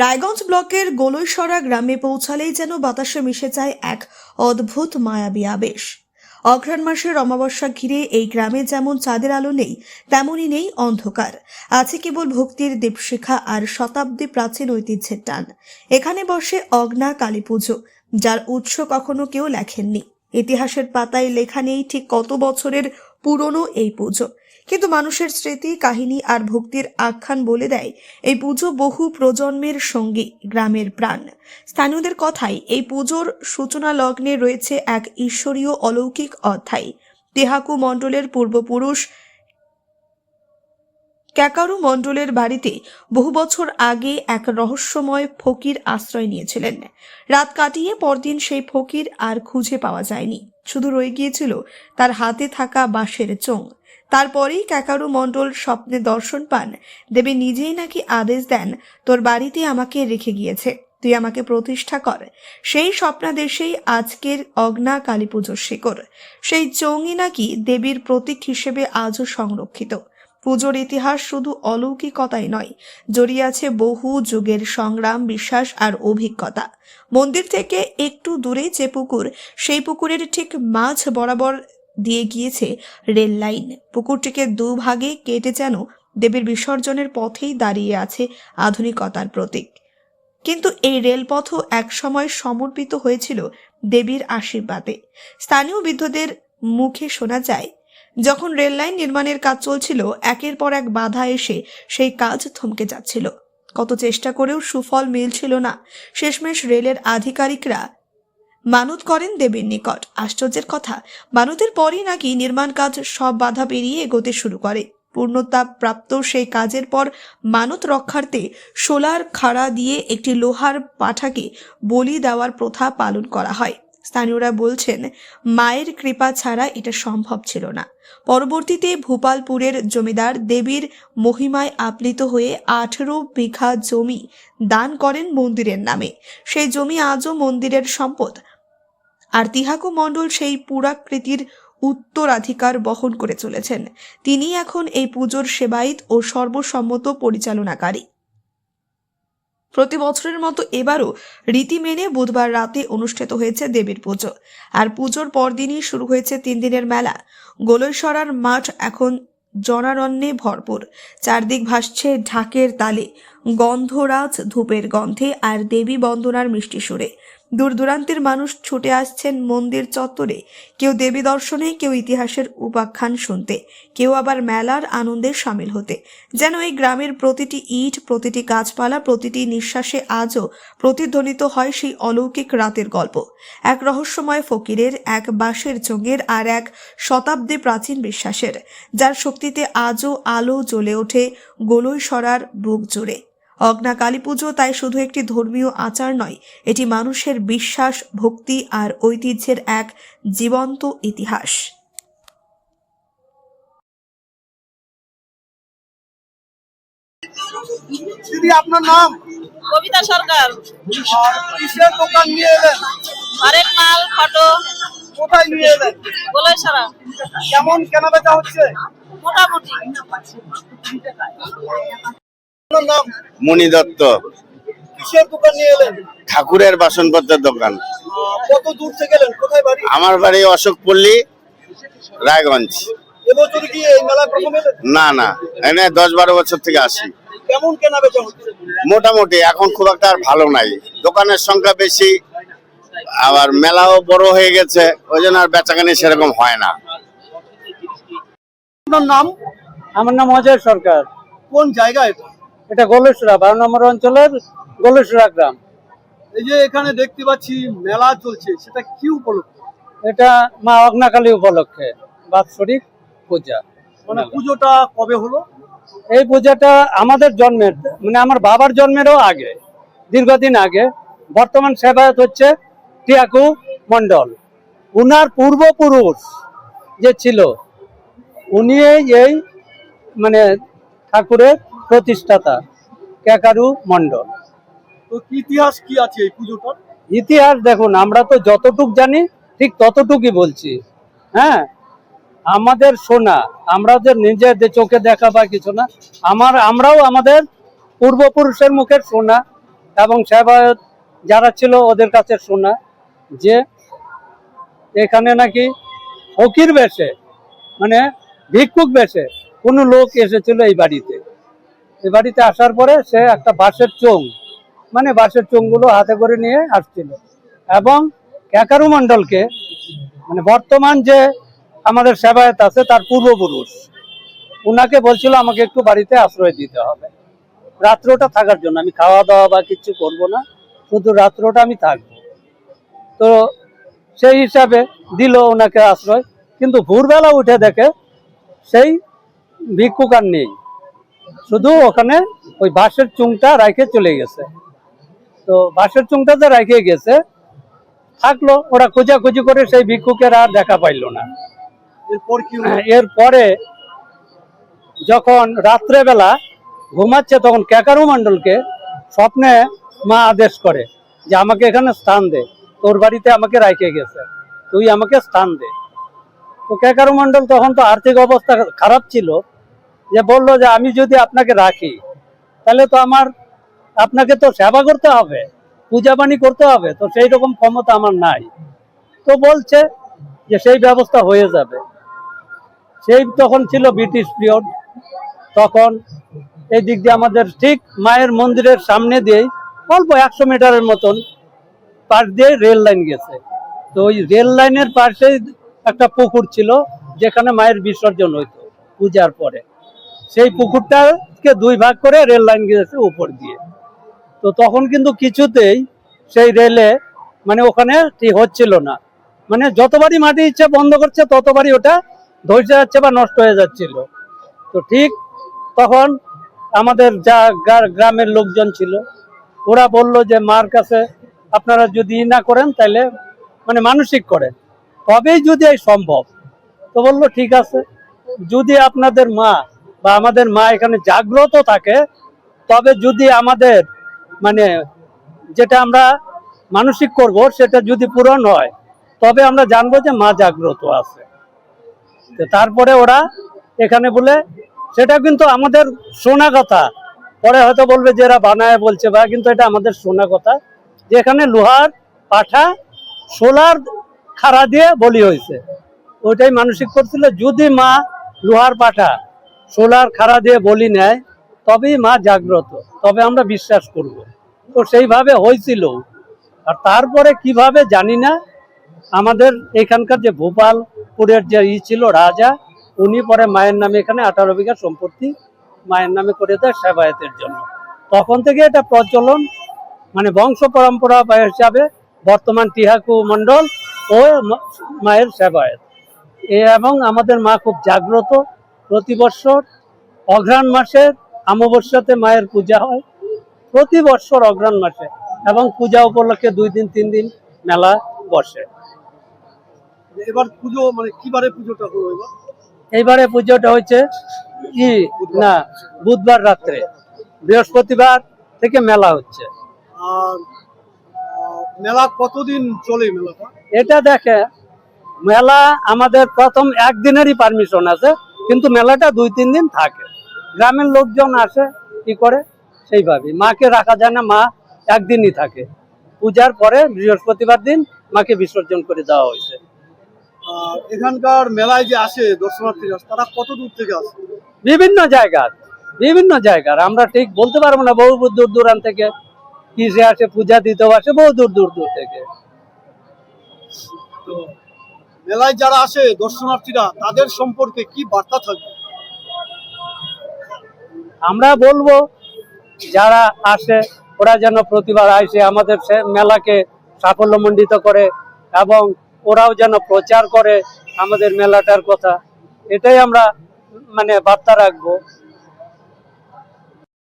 রায়গঞ্জ ব্লকের গোলইসরা গ্রামে পৌঁছালেই যেন বাতাসে মিশে যায় এক অদ্ভুত মায়াবী আবেশ। অঘ্রাণ মাসের অমাবস্যা ঘিরে এই গ্রামে যেমন চাঁদের আলো নেই, তেমনই নেই অন্ধকার। আছে কেবল ভক্তির দীপশিখা আর শতাব্দী প্রাচীন ঐতিহ্যের টান। এখানে বসে অগ্না কালী পুজো, যার উৎস কখনো কেউ লেখেননি। ইতিহাসের পাতায় লেখা নেই ঠিক কত বছরের পুরনো এই পুজো। কিন্তু মানুষের স্মৃতি, কাহিনী আর ভক্তির আখ্যান বলে দেয় এই পুজো বহু প্রজন্মের সঙ্গী, গ্রামের প্রাণ। স্থানীয়দের কথাই এই পুজোর সূচনা লগ্নে রয়েছে এক ঈশ্বরীয় অলৌকিক অধ্যায়। তেহাকু মণ্ডলের পূর্বপুরুষ ক্যাকারু মণ্ডলের বাড়িতে বহু বছর আগে এক রহস্যময় ফকির আশ্রয় নিয়েছিলেন। রাত কাটিয়ে পরদিন সেই ফকির আর খুঁজে পাওয়া যায়নি। শুধু রয়ে গিয়েছিল তার হাতে থাকা বাঁশের চোং তারপরেই কাকারু মণ্ডল স্বপ্নে দর্শন পান। দেবী নিজেই নাকি আদেশ দেন, তোর বাড়িতে আমাকে রেখে গিয়েছে, তুই আমাকে প্রতিষ্ঠা কর। সেই স্বপ্নাদেশেই আজকের অগ্না কালী পুজোর শিকড়। সেই চৌঙি নাকি দেবীর প্রতীক হিসেবে আজও সংরক্ষিত। পুজোর ইতিহাস শুধু অলৌকিকতাই নয়, জড়িয়ে আছে বহু যুগের সংগ্রাম, বিশ্বাস আর অভিজ্ঞতা। মন্দির থেকে একটু দূরে যে পুকুর, সেই পুকুরের ঠিক মাঝ বরাবর দিয়ে গিয়েছে রেল লাইন। পুকুরটিকে দুভাগে কেটে যেন দেবীর বিসর্জনের পথেই দাঁড়িয়ে আছে আধুনিকতার প্রতীক। কিন্তু এই রেলপথও একসময় সমর্পিত হয়েছিল দেবীর আশীর্বাদে। স্থানীয় বৃদ্ধদের মুখে শোনা যায়, যখন রেল লাইন নির্মাণের কাজ চলছিল, একের পর এক বাধা এসে সেই কাজ থমকে যাচ্ছিল। কত চেষ্টা করেও সুফল মিলছিল না। শেষমেশ রেলের আধিকারিকরা মানত করেন দেবীর নিকট। আশ্চর্যের কথা, মানতের পরই নাকি নির্মাণ কাজ সব বাধা পেরিয়ে এগোতে শুরু করে। পূর্ণতা প্রাপ্ত সেই কাজের পর মানত রক্ষার্থে সোলার খাড়া দিয়ে একটি লোহার পাঠাকে বলি দেওয়ার প্রথা পালন করা হয়। স্থানীয়রা বলছেন, মায়ের কৃপা ছাড়া এটা সম্ভব ছিল না। পরবর্তীতে ভূপালপুরের জমিদার দেবীর মহিমায় আপ্লিত হয়ে আঠেরো বিঘা জমি দান করেন মন্দিরের নামে। সেই জমি আজও মন্দিরের সম্পদ। আর তিহাকু মণ্ডল সেই পুরাকৃতির উত্তরাধিকার বহন করে চলেছেন। তিনি এখন এই পুজোর সেবায়িত ও সর্বসম্মত পরিচালনাকারী। প্রতি বছরের মতো এবারও রীতি মেনে বুধবার রাতে অনুষ্ঠিত হয়েছে দেবীর পুজো। আর পুজোর পরদিনই শুরু হয়েছে তিন দিনের মেলা। গোলৈসরার মাঠ এখন জনারণ্যে ভরপুর। চারদিক ভাসছে ঢাকের তালে। গন্ধরাজ ধূপের গন্ধে আর দেবী বন্দনার মিষ্টি সুরে। দূর দূরান্তের মানুষ ছুটে আসছেন মন্দির চত্বরে। কেউ দেবী দর্শনে, কেউ ইতিহাসের উপাখ্যান শুনতে, কেউ আবার মেলার আনন্দে সামিল হতে। যেন এই গ্রামের প্রতিটি ইট, প্রতিটি গাছপালা, প্রতিটি নিঃশ্বাসে আজও প্রতিধ্বনিত হয় সেই অলৌকিক রাতের গল্প। এক রহস্যময় ফকিরের, এক বাঁশের চোঙের আর এক শতাব্দী প্রাচীন বিশ্বাসের, যার শক্তিতে আজও আলো জ্বলে ওঠে গোলই সরার বুক জুড়ে। অগ্না কালী পুজো তাই শুধু একটি ধর্মীয় আচার নয় এটি মানুষের বিশ্বাস ভক্তি আর ঐতিহ্যের এক জীবন্ত ইতিহাস। দিদি আপনার নাম? কবিতা সরকার। কিসের দোকান নিয়ে এলেন? হরেক মাল ফটো কোথায় নিয়ে এলেন? কেমন কেনা বেচা হচ্ছে? মোটামুটি। আপনার নাম মণি দত্ত। কিসের দোকান নিয়ে এলেন? ঠাকুরের বাসনপত্রের দোকান। আহ, কত দূর থেকে এলেন? কোথায় বাড়ি? আমার বাড়ি অশোকপল্লী রায়গঞ্জ। এবছর কি এই মেলায় প্রথম এলেন? না না। এনে দশ বারো বছর থেকে আসি। কেমন কেনা বেচা হচ্ছে? মোটামুটি এখন খুব একটা আর ভালো নাই। দোকানের সংখ্যা বেশি আবার মেলাও বড় হয়ে গেছে ওই জন্য আর বেচাকানি সেরকম হয় না। আপনার নাম? আমার নাম অজয় সরকার। কোন জায়গা এটা? এটা গোলেশ্বরা বারো নম্বর অঞ্চলের গোলেশ্বরা গ্রাম। এই যে এখানে দেখতে পাচ্ছি মেলা চলছে সেটা কি উপলক্ষে? এটা মা অগ্নাকালী উপলক্ষে বাৎসরিক পূজা। মানে পুজোটা কবে হলো? এই পূজাটা আমাদের জন্মের মানে আমার বাবার জন্মেরও আগে দীর্ঘদিন আগে। বর্তমান সেবায়ত হচ্ছে টিয়াকু মন্ডল উনার পূর্বপুরুষ যে ছিল উনি এই মানে ঠাকুরের প্রতিষ্ঠাতা ক্যাকারু মন্ডল তো ইতিহাস কি আছে এই পুজোটার? ইতিহাস দেখুন আমরা তো যতটুক জানি ঠিক ততটুকুই বলছি। হ্যাঁ? আমাদের সোনা আমরা যে নিজেদের চোখে দেখা বা কিছু না আমার আমরাও আমাদের পূর্বপুরুষের মুখের সোনা এবং সেবায়ত যারা ছিল ওদের কাছে শোনা যে এখানে নাকি ফকির বেশে মানে ভিক্ষুক বেশে কোনো লোক এসেছিল এই বাড়িতে। এই বাড়িতে আসার পরে সে একটা বাঁশের চোং মানে বাঁশের চোঙগুলো হাতে করে নিয়ে আসছিল। এবং ক্যাকারু মণ্ডলকে মানে বর্তমান যে আমাদের সেবায়ত আছে, তার পূর্বপুরুষ, উনাকে বলছিল, আমাকে একটু বাড়িতে আশ্রয় দিতে হবে। রাত্রটা থাকার জন্য, আমি খাওয়া দাওয়া বা কিছু করব না, শুধু রাত্রটা আমি থাকব। তো সেই হিসাবে দিল ওনাকে আশ্রয়, কিন্তু ভোরবেলা উঠে দেখে সেই ভিক্ষুক আর নেই। শুধু ওখানে ওই বাঁশের চুংটা রাখে চলে গেছে। তো বাঁশের চুংটা যে রেখে গেছে থাকল ওরা খোঁজাখুঁজি করে সেই ভিক্ষুকের আর দেখা পাইলো না। এরপর কি এরপরে যখন রাত্রেবেলা ঘুমাচ্ছে তখন ক্যাকারু মণ্ডলকে স্বপ্নে মা আদেশ করে যে আমাকে এখানে স্থান দে তোর বাড়িতে আমাকে রাইখে গেছে তুই আমাকে স্থান দে। তো ক্যাকারু মণ্ডল তখন তো আর্থিক অবস্থা খারাপ ছিল যে বলল যে আমি যদি আপনাকে রাখি, তাহলে তো আমার, আপনাকে তো সেবা করতে হবে, পূজা পানি করতে হবে, তো সেই রকম ক্ষমতা আমার নাই। তো বলছে যে সেই ব্যবস্থা হয়ে যাবে। সেই তখন ছিল ব্রিটিশ পিরিয়ড, তখন এই দিক দিয়ে আমাদের ঠিক মায়ের মন্দিরের সামনে দিয়েই অল্প একশো মিটারের মতন পাশ দিয়ে রেল লাইন গেছে। তো ওই রেল লাইনের পাশে একটা পুকুর ছিল, যেখানে মায়ের বিসর্জন হইতো পূজার পরে। সেই পুকুরটাকে দুই ভাগ করে রেল লাইন গেছে উপর দিয়ে। তো তখন কিন্তু কিছুতেই সেই রেলে মানে ওখানে হচ্ছিল না। মানে যতবারই মাটি ইচ্ছা বন্ধ করছে, ততবারই ওটা ধসে যাচ্ছে বা নষ্ট হয়ে যাচ্ছিল। তো ঠিক তখন আমাদের যা গ্রামের লোকজন ছিল, ওরা বলল যে, মার কাছে আপনারা যদি না করেন তাহলে মানে মানসিক করেন। তবেই যদি এই সম্ভব। তো বলল, ঠিক আছে। যদি আপনাদের মা বা আমাদের মা এখানে জাগ্রত থাকে, তবে যদি আমাদের মানে যেটা আমরা মানসিক করব, সেটা যদি পূরণ হয়, তবে আমরা জানব যে মা জাগ্রত আছে। তারপরে ওরা এখানে বলে, সেটা কিন্তু আমাদের শোনা কথা। পরে হয়তো বলবে যে এরা বানায় বলছে বা, কিন্তু এটা আমাদের শোনা কথা। যে এখানে লোহার পাঠা, সোলার খাড়া দিয়ে বলি হয়েছে, ওইটাই মানসিক করছিল। যদি মা লোহার পাঠা সোলার খাড়া দিয়ে বলি নেয়, তবেই মা জাগ্রত, তবে আমরা বিশ্বাস করব। তো সেইভাবে হয়েছিল। আর তারপরে কীভাবে জানি না, আমাদের এখানকার যে ভোপালপুরের যে ই ছিল রাজা, উনি পরে মায়ের নামে এখানে আঠারো বিঘা সম্পত্তি মায়ের নামে করে দেয় সেবায়তের জন্য। তখন থেকে এটা প্রচলন মানে বংশ পরম্পরা হিসাবে বর্তমান টিহাকু মণ্ডল ও মায়ের সেবায়ত। এবং আমাদের মা খুব জাগ্রত প্রতি বছর অঘ্রাণ মাসের অমাবস্যাতে মায়ের পূজা হয়। প্রতি বছর অঘ্রাণ মাসে এবং পূজা উপলক্ষে দুই দিন তিন দিন মেলা বসে। এবার পুজো মানে কিবারে পুজোটা হলো এবার? এইবারে পুজোটা হচ্ছে কি না বুধবার রাত্রে। বৃহস্পতিবার থেকে মেলা হচ্ছে। আর মেলা কতদিন চলে মেলাটা? এটা দেখে মেলা আমাদের প্রথম একদিনেরই পারমিশন আছে। কিন্তু মেলাটা দুই তিন দিন থাকে। গ্রামের লোকজন আসে কি করে? সেইভাবে মাকে রাখা যায় না মা একদিনই থাকে। পূজার পরে বৃহস্পতিবার দিন মাকে বিসর্জন করে দেওয়া হয়েছে। এখানকার মেলায় যে আসে দর্শনার্থীরা তারা কত দূর থেকে আসে? বিভিন্ন জায়গার বিভিন্ন জায়গার। আমরা ঠিক বলতে পারব না বহু দূর দূরান্ত থেকে। কি কিসে আসে পূজা দিতেও আসে বহু দূর দূর দূর থেকে। তো মেলায় যারা আসে দর্শনার্থীরা, তাদের সম্পর্কে কি বার্তা থাকবে? আমরা বলব, যারা আসে, ওরা যেন প্রতিবার আসে আমাদের মেলাকে সাফল্যমণ্ডিত করে এবং ওরাও যেন প্রচার করে আমাদের মেলাটার কথা। এটাই আমরা মানে বার্তা রাখব।